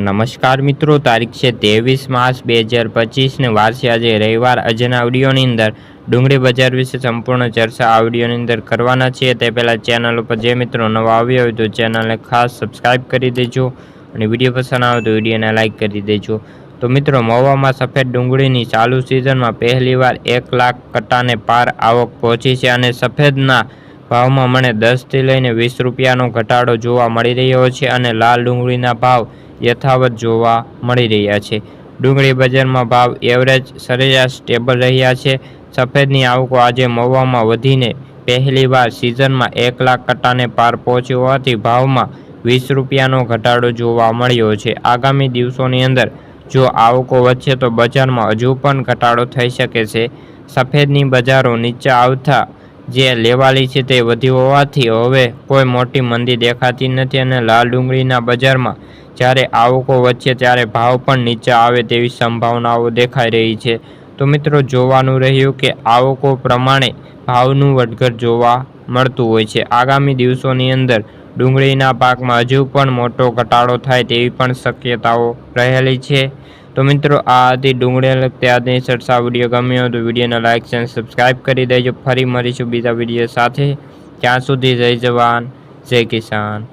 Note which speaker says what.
Speaker 1: નમસ્કાર મિત્રો, તારીખ છે ત્રેવીસ માર્ચ બે હજાર પચીસને વાર છે આજે રવિવાર આજના વિડીયોની અંદર ડુંગળી બજાર વિશે સંપૂર્ણ ચર્ચા આ વિડીયોની અંદર કરવાના છીએ. તે પહેલાં ચેનલ ઉપર જે મિત્રો નવા આવ્યા હોય તો ચેનલને ખાસ સબસ્ક્રાઈબ કરી દેજો અને વીડિયો પસંદ આવે તો વિડીયોને લાઇક કરી દેજો. તો મિત્રો મહુવામાં સફેદ ડુંગળીની ચાલુ સિઝનમાં પહેલીવાર એક લાખ કટ્ટાને પાર આવક પહોંચી છે અને સફેદના ભાવમાં મને દસથી લઈને વીસ રૂપિયાનો ઘટાડો જોવા મળી રહ્યો છે અને લાલ ડુંગળીના ભાવ યથાવત જોવા મળી રહ્યા છે. ડુંગળી બજારમાં ભાવ એવરેજ સરેરાશ સ્ટેબલ રહ્યા છે. સફેદની આવકો આજે મહુવામાં વધીને પહેલીવાર સિઝનમાં એક લાખ કટ્ટાને પાર પહોંચ્યો હોવાથી ભાવમાં વીસ રૂપિયાનો ઘટાડો જોવા મળ્યો છે. આગામી દિવસોની અંદર જો આવકો વધશે તો બજારમાં હજુ પણ ઘટાડો થઈ શકે છે. સફેદની બજારો નીચે આવતા જે લેવાલી છે તે વધી હોવાથી હવે કોઈ મોટી મંદી દેખાતી નથી અને લાલ ડુંગળીના બજારમાં જ્યારે આવકો વધશે ત્યારે ભાવ પણ નીચે આવે તેવી સંભાવનાઓ દેખાઈ રહી છે. તો મિત્રો, જોવાનું રહ્યું કે આવકો પ્રમાણે ભાવનું વધઘટ જોવા મળતું હોય છે. આગામી દિવસોની અંદર ડુંગળીના પાકમાં હજુ પણ મોટો ઘટાડો થાય તેવી પણ શક્યતાઓ રહેલી છે. તો મિત્રો, આ હતી ડુંગળી લગતી આજની ચર્ચા વીડિયો. ગમ્યો તો વિડીયોને લાઇક અને સબસ્ક્રાઈબ કરી દેજો. ફરી મળીશું બીજા વીડિયો સાથે. ત્યાં સુધી જય જવાન, જય કિસાન.